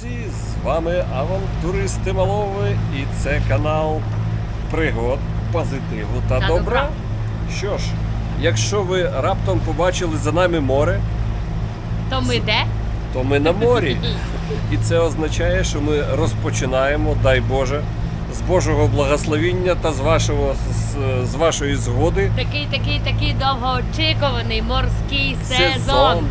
Друзі, з вами авантуристи Малови і це канал пригод, позитиву та, Та добра. добра. Що ж, якщо ви раптом побачили за нами море, То ми де? то ми на морі. І це означає, що ми розпочинаємо, дай Боже, з Божого благословіння та з вашого з, з вашої згоди. Такий, такий, такий довгоочікуваний морський сезон. Сезон.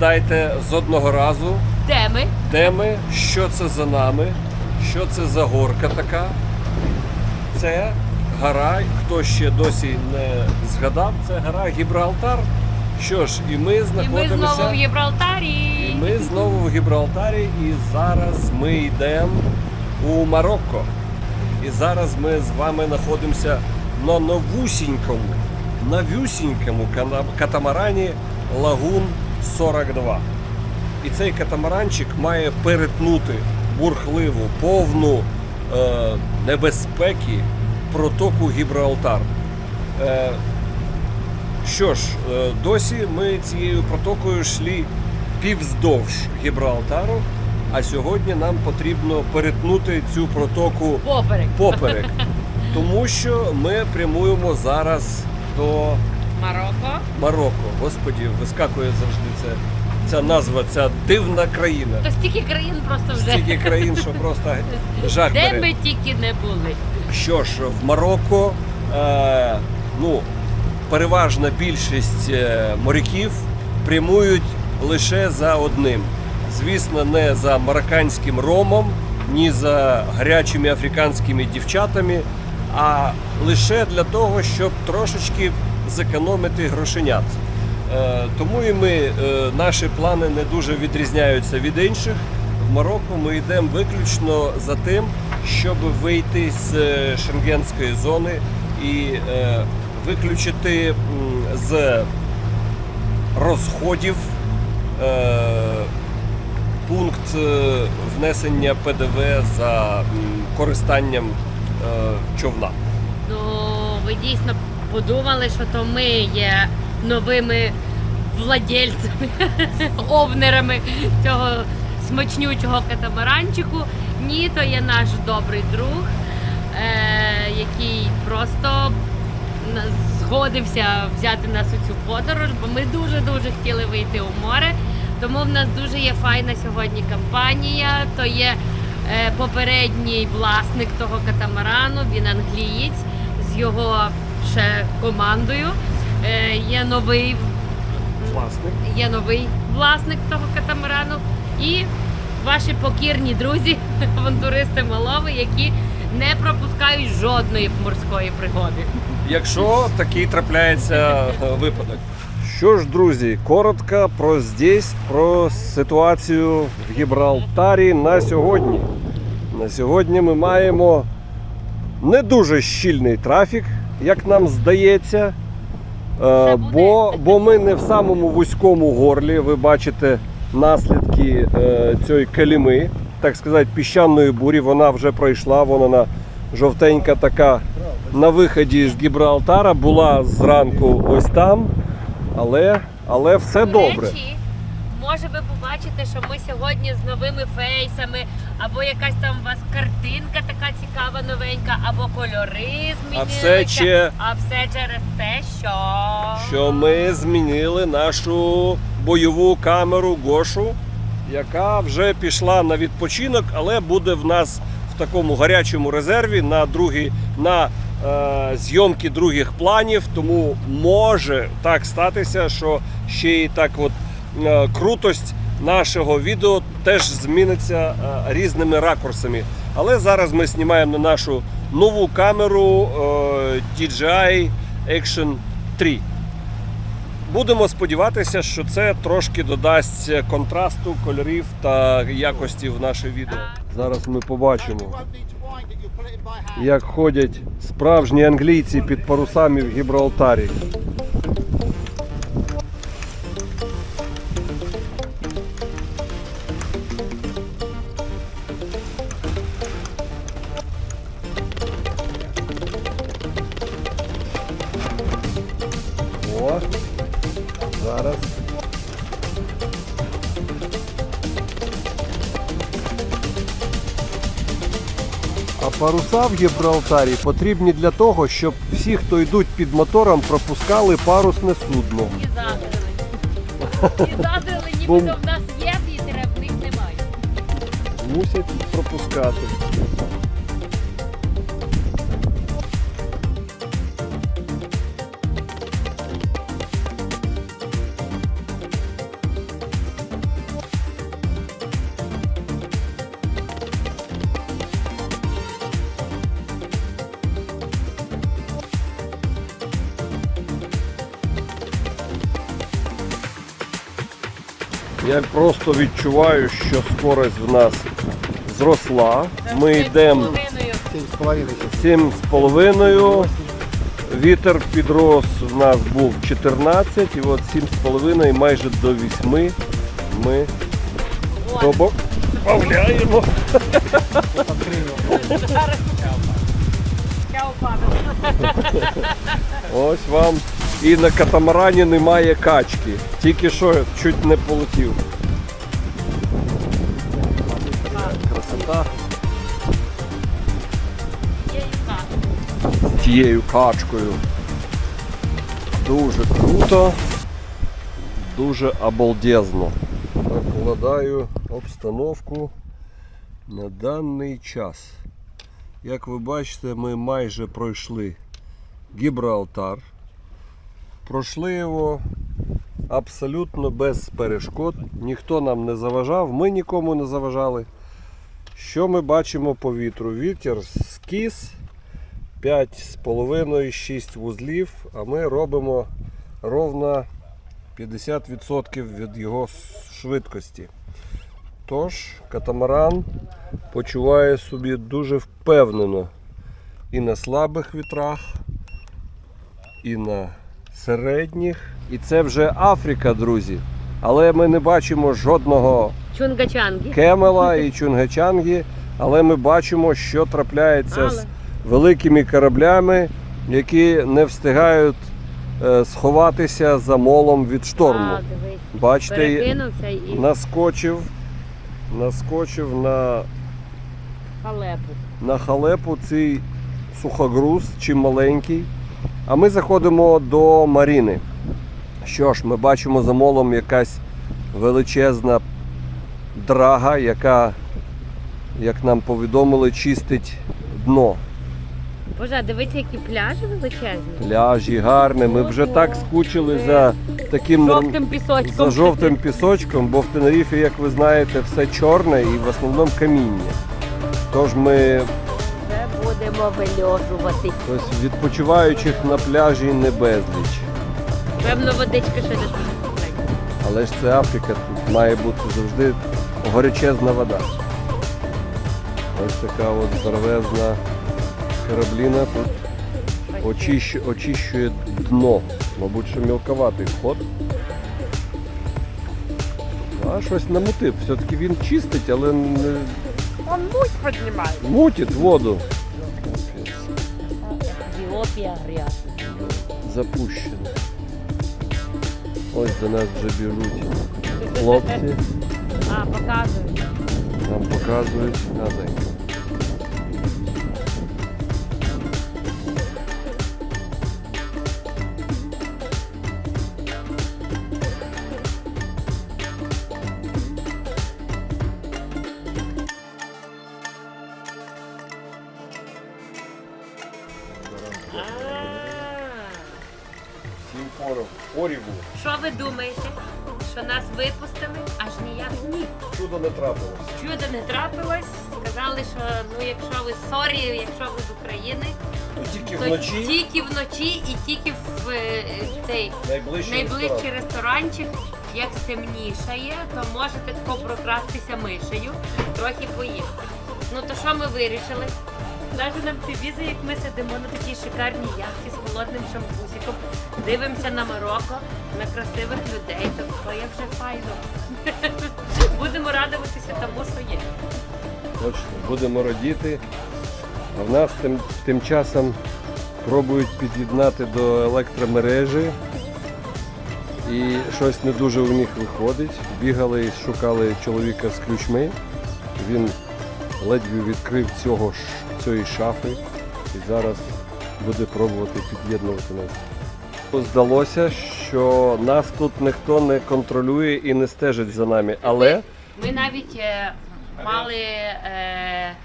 Вгадайте з одного разу, Де ми? де ми, що це за нами, що це за горка така. Це гора, хто ще досі не згадав, це гора Гібралтар. Що ж, і ми І ми знаходимося. знову в Гібралтарі. І ми знову в Гібралтарі, і зараз ми йдемо у Марокко. І зараз ми з вами знаходимося на новусінькому, новюсінькому кана- катамарані Лагун 42. І цей катамаранчик має перетнути бурхливу, повну е, небезпеки протоку Гібралтар. Е, що ж, е, досі ми цією протокою йшли півздовж Гібралтару, а сьогодні нам потрібно перетнути цю протоку Поперек. поперек. Тому що ми прямуємо зараз до Марокко. Марокко. Господі, вискакує завжди це, ця назва, ця дивна країна. То стільки країн просто вже. Стільки країн, що просто жах Де бере. ми тільки не були. Що ж, в Марокко е, ну, переважна більшість е, моряків прямують лише за одним. Звісно, не за марокканським ромом, ні за гарячими африканськими дівчатами, а лише для того, щоб трошечки зекономити грошенят. Е, тому і ми, е, наші плани не дуже відрізняються від інших. В Марокко ми йдемо виключно за тим, щоб вийти з е, шенгенської зони і виключити з розходів пункт внесення ПДВ за користанням човна. Ну, ви дійсно подумали, що то ми є новими владельцями, овнерами цього смачнючого катамаранчику. Ні, то є наш добрий друг, е, який просто згодився взяти нас у цю подорож, бо ми дуже-дуже хотіли вийти у море. Тому в нас дуже є файна сьогодні компанія. То є е, попередній власник того катамарану, він англієць з його ще командою. Е, є новий Власник. є новий власник того катамарану і ваші покірні друзі, авантуристи Малови, які не пропускають жодної морської пригоди. якщо такий трапляється е, випадок. Що ж, друзі, коротко про здесь, про ситуацію в Гібралтарі на сьогодні. На сьогодні ми маємо не дуже щільний трафік, як нам здається. Е, Бо, бо ми не в самому вузькому горлі. Ви бачите наслідки е, цієї каліми, так сказати, піщаної бурі. Вона вже пройшла, вона на жовтенька така на виході з Гібралтара була зранку ось там, але, але все До добре. Може ви побачите, що ми сьогодні з новими фейсами, або якась там у вас картинка така цікава новенька, або кольори змінилися. все че- а все через те, що Що ми змінили нашу бойову камеру Гошу, яка вже пішла на відпочинок, але буде в нас в такому гарячому резерві на другі, на е, зйомки других планів. Тому може так статися, що ще і так от крутость нашого відео теж зміниться е, різними ракурсами. Але зараз ми знімаємо на нашу нову камеру е, DJI Action 3. Будемо сподіватися, що це трошки додасть контрасту, кольорів та якості в наше відео. Зараз ми побачимо, як ходять справжні англійці під парусами в Гібралтарі. В Гібралтарі потрібні для того, щоб всі, хто йдуть під мотором, пропускали парусне судно. І задрили. І задрили, нібито в нас є вітер, а в них немає. Мусять пропускати. Я просто відчуваю, що скорость в нас зросла. Ми йдемо 7,5. Вітер підрос в нас був 14 і от 7,5 майже до 8 ми добавляємо. Ось вам. І на катамарані немає качки. Тільки що чуть не полетів. Красота тією качкою. Дуже круто. Дуже обалдезно. Накладаю обстановку на даний час. Як ви бачите, ми майже пройшли Гібралтар. Пройшли його абсолютно без перешкод. Ніхто нам не заважав, ми нікому не заважали. Що ми бачимо по вітру? Вітер скіс 5,5-6 вузлів, а ми робимо ровно 50% від його швидкості. Тож катамаран почуває собі дуже впевнено і на слабих вітрах, і на середніх. І це вже Африка, друзі. Але ми не бачимо жодного Чунгачанги. кемела і чунгачанги, але ми бачимо, що трапляється з великими кораблями, які не встигають е, сховатися за молом від шторму. А, дивись. Бачите, Перекинувся і наскочив, наскочив на, халепу. на халепу цей сухогруз чи маленький. А ми заходимо до Маріни. Що ж, ми бачимо за молом якась величезна драга, яка, як нам повідомили, чистить дно. Боже, а дивіться, які пляжі величезні. Пляжі гарні. Ми вже так скучили за таким Жовтим пісочком. за жовтим пісочком, бо в Тенеріфі, як ви знаєте, все чорне і в основному каміння. Тож ми будемо вильожувати. ось, відпочиваючих на пляжі не безліч. Певно, водичка ще не дуже. Але ж це Африка, тут має бути завжди горячезна вода. Ось така от здоровезна корабліна тут очищ- очищує дно. Мабуть, що мілковатий вход. А щось намутив. Все-таки він чистить, але не Он муть піднімає. мутить воду. Біопія грязна. Запущено. Ось до нас вже біжуть хлопці. А, показують. Нам показують. Надай. Пору. Що ви думаєте? Що нас випустили? Аж ніяк ні. Чудо не трапилось. Чудо не трапилось. Сказали, що ну якщо ви сорі, якщо ви з України, То тільки то вночі тільки вночі і тільки в е, цей найближчий найближчий ресторан. ресторанчик. Як стемнішає, то можете тако прокрастися мишею, трохи поїсти. Ну то що ми вирішили? Наше нам ці візи, як ми сидимо на такій шикарній яхті з холодним шампусиком, дивимося на Марокко, на красивих людей, то то є вже файно. Будемо радуватися тому, що є. Точно, будемо радіти. А в нас тим, тим часом пробують під'єднати до електромережі. І щось не дуже у них виходить. Бігали шукали чоловіка з ключми. Він ледве відкрив цього, цієї шафи і зараз буде пробувати під'єднувати нас. Здалося, що нас тут ніхто не контролює і не стежить за нами. Але Ми навіть е, мали, е,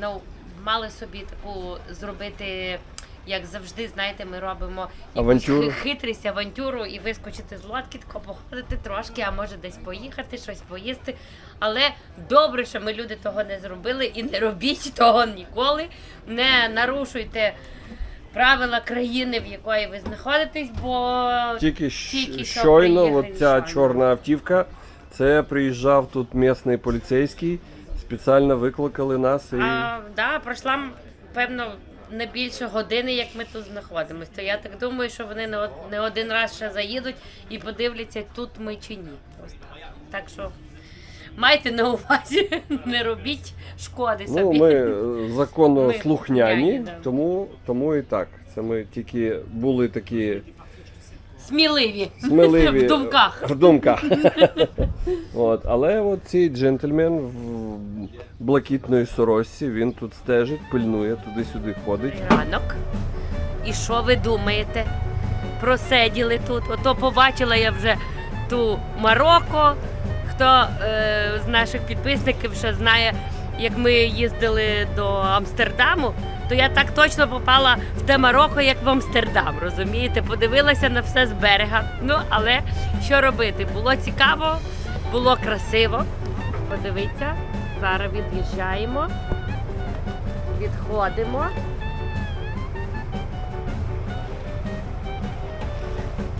ну, мали собі таку зробити, як завжди, знаєте, ми робимо Авантюру. хитрість, авантюру і вискочити з лодки, тако походити трошки, а може десь поїхати, щось поїсти. Але добре, що ми люди того не зробили і не робіть того ніколи. Не нарушуйте. Правила країни, в якої ви знаходитесь, бо Тільки, Тільки що щойно от ця чорна автівка, це приїжджав тут місний поліцейський, спеціально викликали нас і А, да, пройшла певно не більше години, як ми тут знаходимося. То я так думаю, що вони не, один раз ще заїдуть і подивляться, тут ми чи ні. Просто. Так що майте на увазі, не робіть шкоди ну, собі. ми е, законно Ми слухняні, слухняні, да. тому, тому і так. Це ми тільки були такі Сміливі сміливі в думках. В думках. от, але от цей джентльмен в блакитної сорочці, він тут стежить, пильнує, туди-сюди ходить. ранок. І що ви думаєте? Просиділи тут. Ото побачила я вже ту Марокко. Хто е, з наших підписників ще знає, як ми їздили до Амстердаму, то я так точно попала в те Марокко, як в Амстердам. Розумієте? Подивилася на все з берега. Ну, але що робити? Було цікаво, було красиво. Подивіться, зараз від'їжджаємо, відходимо.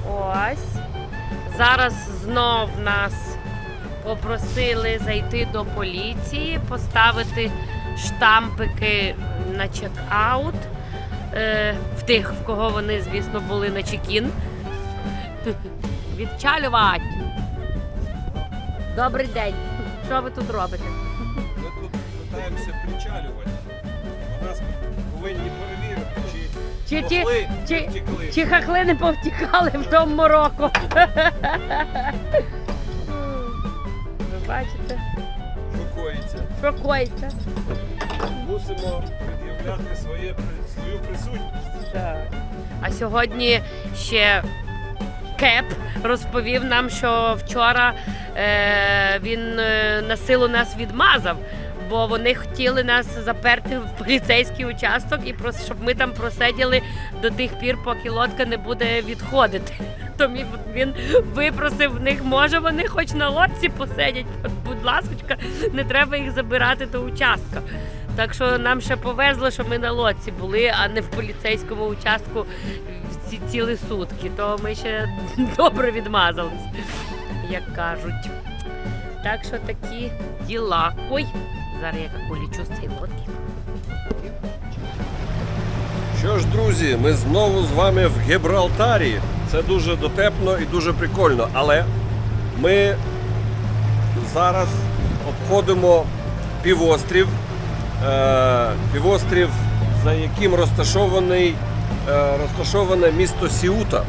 Ось. Зараз знов нас попросили зайти до поліції, поставити штампики на чек-аут. Е, в тих, в кого вони, звісно, були на чекін. Відчалювати. Добрий день. Що ви тут робите? Ми тут намагаємося причалювати. Нас повинні перевірити, Чи ті, Похли чи, не чи хахли не повтікали в тому Марокко? Бачите, шокується. що. Мусимо пред'являти своє, свою присутність. Так. А сьогодні ще Кеп розповів нам, що вчора е, він е, на силу нас відмазав, бо вони хотіли нас заперти в поліцейський участок і щоб ми там просиділи до тих пір, поки лодка не буде відходити. Тому він випросив в них, може вони хоч на лодці посидять. От, Будь ласка, не треба їх забирати до участка. Так що нам ще повезло, що ми на лодці були, а не в поліцейському участку ці цілі сутки. То ми ще добре відмазались, як кажуть. Так що такі діла. Ой, зараз я як улічу з цієї лодки. Що ж, друзі, ми знову з вами в Гібралтарі. Це дуже дотепно і дуже прикольно. Але ми зараз обходимо півострів. Е, півострів, за яким розташований, е, розташоване місто Сіута.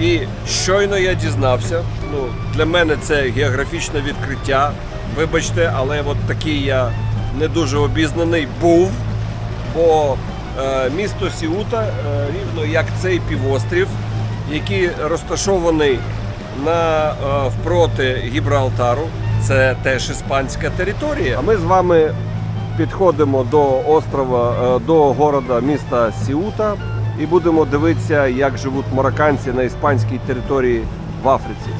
І щойно я дізнався. Ну, для мене це географічне відкриття. Вибачте, але от такий я не дуже обізнаний був. Бо е, місто Сіута, рівно як цей півострів, який розташований на, е, впроти Гібралтару, це теж іспанська територія. А ми з вами підходимо до острова, е, до города міста Сіута і будемо дивитися, як живуть марокканці на іспанській території в Африці.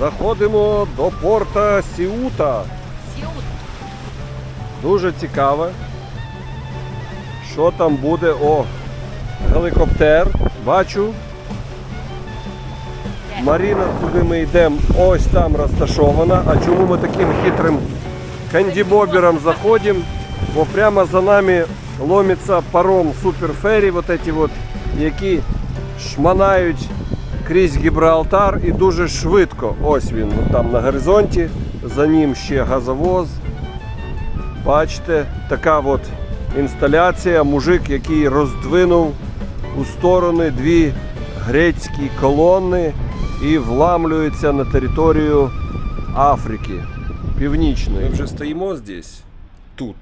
Заходимо до порта Сіута. Сіут. Дуже цікаве. Що там буде? О, гелікоптер. Бачу. Маріна, куди ми йдемо, ось там розташована. А чому ми таким хитрим кандібобером заходимо? Бо прямо за нами ломиться паром суперфері, эти вот, які шманають крізь Гібралтар і дуже швидко. Ось він, там на горизонті, за ним ще газовоз. Бачите, така от інсталяція, мужик, який роздвинув у сторони дві грецькі колони і вламлюється на територію Африки Північної. Ми вже стоїмо здесь, тут,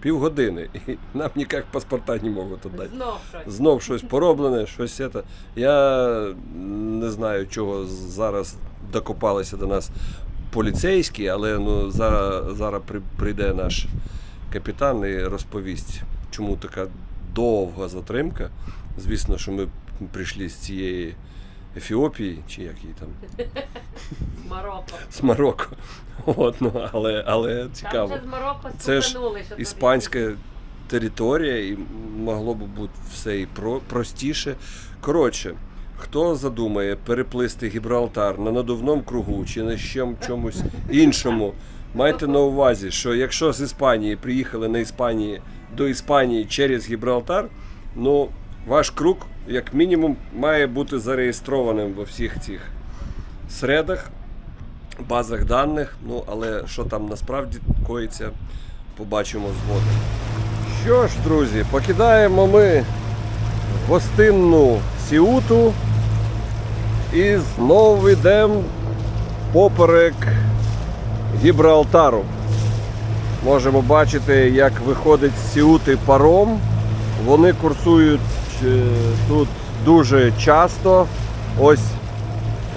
півгодини, і нам ніяк паспорта не можуть дати. Знов щось. Знов щось пороблене, щось це. Я не знаю, чого зараз докопалися до нас поліцейські, але ну, зараз, зараз прийде наш капітан і розповість, чому така довга затримка. Звісно, що ми прийшли з цієї Ефіопії, чи як її там, Марокко. з Марокко. От, ну, але, але Там цікаво. вже з Марокко Це ж іспанська територія, і могло б бути все і про, простіше. Коротше, хто задумає переплисти Гібралтар на надувному кругу чи на ще чомусь іншому, майте на увазі, що якщо з Іспанії приїхали на Іспанії до Іспанії через Гібралтар, ну ваш круг, як мінімум, має бути зареєстрованим во всіх цих средах базах даних. Ну, але що там насправді коїться, побачимо згодом. Що ж, друзі, покидаємо ми гостинну Сіуту і знову йдемо поперек Гібралтару. Можемо бачити, як виходить з Сіути паром. Вони курсують е, тут дуже часто. Ось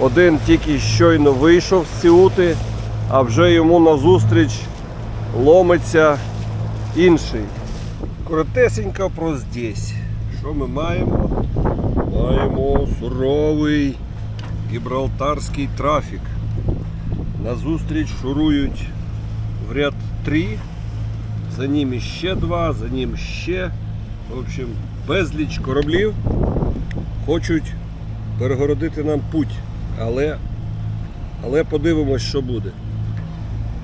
один тільки щойно вийшов з Сіути, а вже йому назустріч ломиться інший. Коротесенько про здесь. Що ми маємо? Маємо суровий гібралтарський трафік. Назустріч шурують в ряд три, за ними ще два, за ним ще. В общем, безліч кораблів хочуть перегородити нам путь. Але, але подивимось, що буде.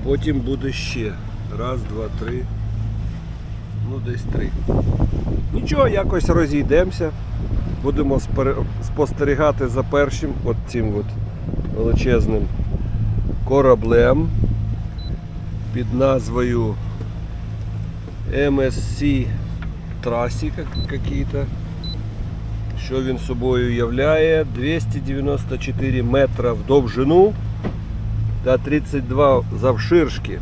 Потім буде ще. Раз, два, три. Ну, десь три. Нічого, якось розійдемося. Будемо спостерігати за першим от цим от величезним кораблем під назвою MSC Трасі какие-то. Що він собою являє? 294 метра в довжину та 32 завширшки.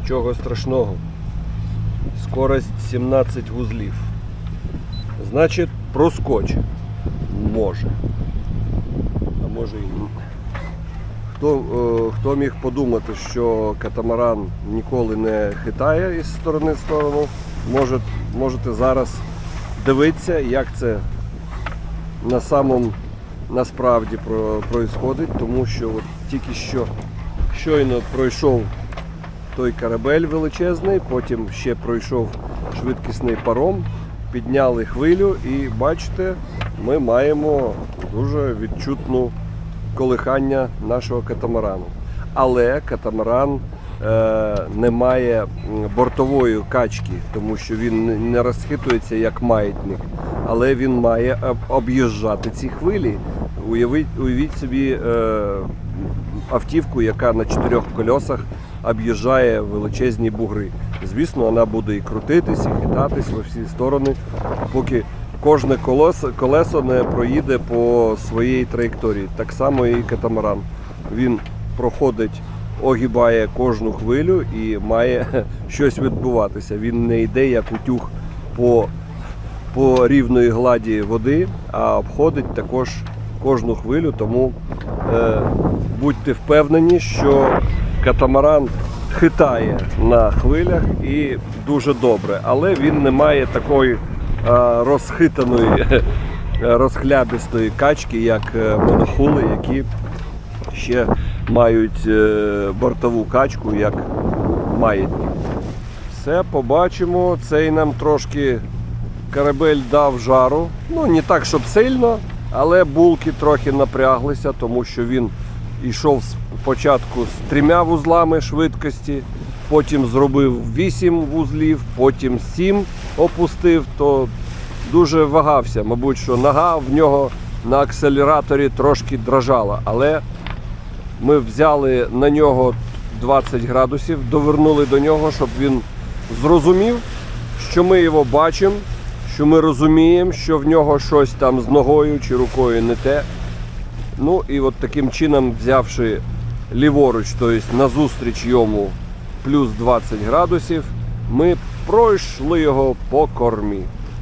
Нічого страшного. Скорость 17 вузлів. Значить, проскоче. Може. А може і ні. Хто, е, хто міг подумати, що катамаран ніколи не хитає із сторони в сторону, може, можете зараз дивитися, як це на самому насправді про, происходить, тому що от тільки що щойно пройшов той корабель величезний, потім ще пройшов швидкісний паром, підняли хвилю і бачите, ми маємо дуже відчутну колихання нашого катамарану. Але катамаран е, не має бортової качки, тому що він не- розхитується як маятник, але він має об'їжджати ці хвилі. Уявіть, уявіть собі е, автівку, яка на чотирьох колесах об'їжджає величезні бугри. Звісно, вона буде і крутитись, і хитатись во всі сторони, поки кожне колесо, колесо не проїде по своїй траєкторії. Так само і катамаран. Він проходить, огибає кожну хвилю і має щось відбуватися. Він не йде як утюг по, по рівної гладі води, а обходить також кожну хвилю. Тому е, будьте впевнені, що катамаран хитає на хвилях і дуже добре, але він не має такої розхитаної, е, розхлябістої качки, як е, монохули, які ще мають е, бортову качку, як маятник. Все побачимо. Цей нам трошки корабель дав жару. Ну, не так, щоб сильно, Але булки трохи напряглися, тому що він йшов спочатку з трьома вузлами швидкості, потім зробив 8 вузлів, потім 7 опустив, то дуже вагався. Мабуть, що нога в нього на акселераторі трошки дрожала. Але ми взяли на нього 20 градусів, довернули до нього, щоб він зрозумів, що ми його бачимо, що ми розуміємо, що в нього щось там з ногою чи рукою не те. Ну і от таким чином, взявши ліворуч, тобто назустріч йому плюс 20 градусів, ми пройшли його по кормі.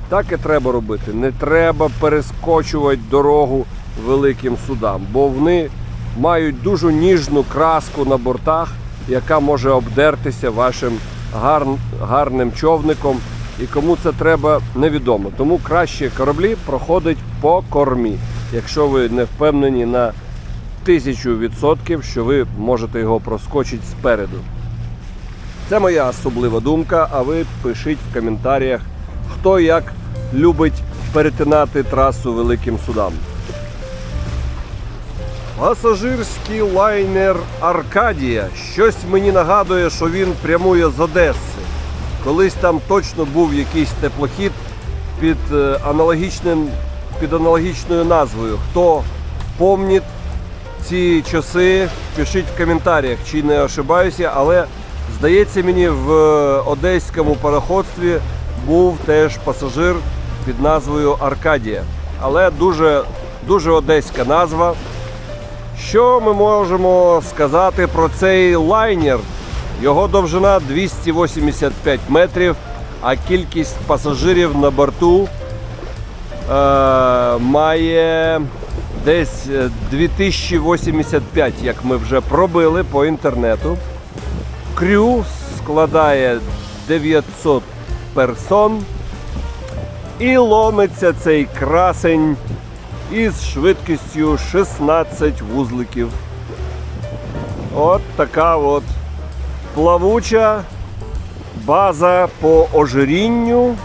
Так і треба робити. Не треба перескочувати дорогу великим судам, бо вони мають дуже ніжну краску на бортах, яка може обдертися вашим гар- гарним човником. І кому це треба, невідомо. Тому краще кораблі проходить по кормі, якщо ви не впевнені на тисячу відсотків, що ви можете його проскочити спереду. Це моя особлива думка, а ви пишіть в коментарях, хто як любить перетинати трасу великим судам. Пасажирський лайнер Аркадія. Щось мені нагадує, що він прямує з Одеси. Колись там точно був якийсь теплохід під е, аналогічним, під аналогічною назвою. Хто помнить ці часи, пишіть в коментарях, чи не ошибаюся, але здається мені, в е, одеському пароходстві був теж пасажир під назвою Аркадія. Але дуже, дуже одеська назва. Що ми можемо сказати про цей лайнер? Його довжина 285 метрів, а кількість пасажирів на борту е, має десь е, 2085, як ми вже пробили по інтернету. Крю складає 900 персон. І ломиться цей красень із швидкістю 16 вузликів. От така от плавуча база по ожирінню,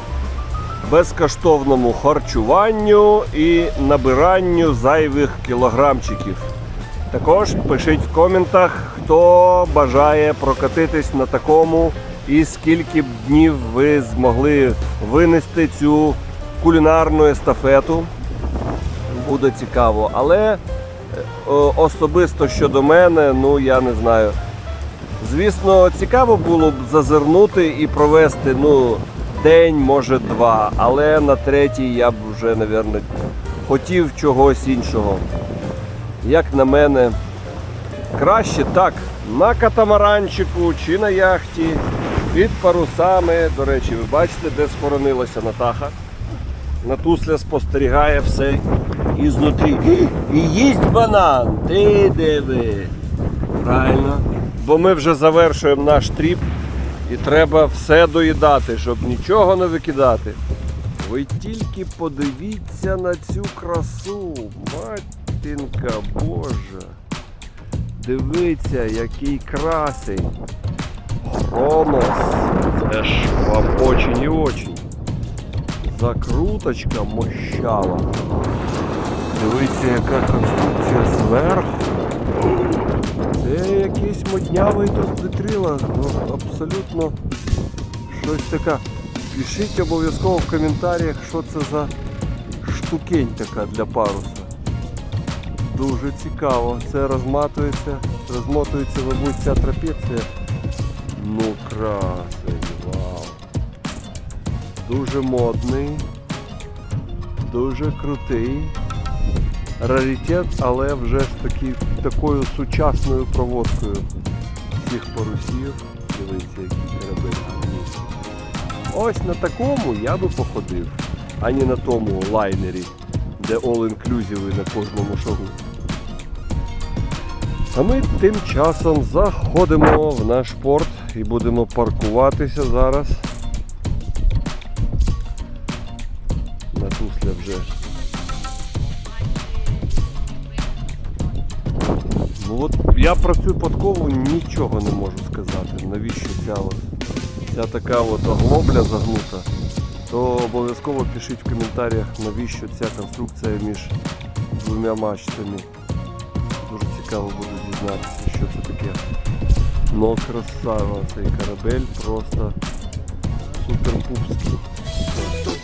безкоштовному харчуванню і набиранню зайвих кілограмчиків. Також пишіть в коментах, хто бажає прокатитись на такому і скільки б днів ви змогли винести цю кулінарну естафету буде цікаво. Але е, особисто щодо мене, ну я не знаю. Звісно, цікаво було б зазирнути і провести ну, день, може два, але на третій я б вже, мабуть, хотів чогось іншого. Як на мене, краще так, на катамаранчику чи на яхті, під парусами. До речі, ви бачите, де схоронилася Натаха. Натусля спостерігає все ізнутрі. І їсть банан. Ти диви. Правильно. Бо ми вже завершуємо наш тріп і треба все доїдати, щоб нічого не викидати. Ви тільки подивіться на цю красу. Матінка Божа. Дивіться, який красень. Хромос. Це ж вам очень і очень. Закруточка мощава. Дивіться, яка конструкція зверху. Це якийсь моднявий тут витрила. Ну, абсолютно щось таке. Пишіть обов'язково в коментарях, що це за штукень така для паруса. Дуже цікаво. Це розматується, розмотується, мабуть, ця трапеція. Ну, красень, вау. Дуже модний, дуже крутий. Раритет, але вже з такі, такою сучасною проводкою всіх парусів. Дивіться, який корабель. Ось на такому я би походив, а не на тому лайнері, де all-inclusive на кожному шагу. А ми тим часом заходимо в наш порт і будемо паркуватися зараз. Натусля вже. Ну от я про цю подкову нічого не можу сказати. Навіщо ця от, ця така от оглобля загнута, то обов'язково пишіть в коментарях, навіщо ця конструкція між двома мачтами. Дуже цікаво буде знати, що це таке. Но красава цей корабель, просто супер-пупс.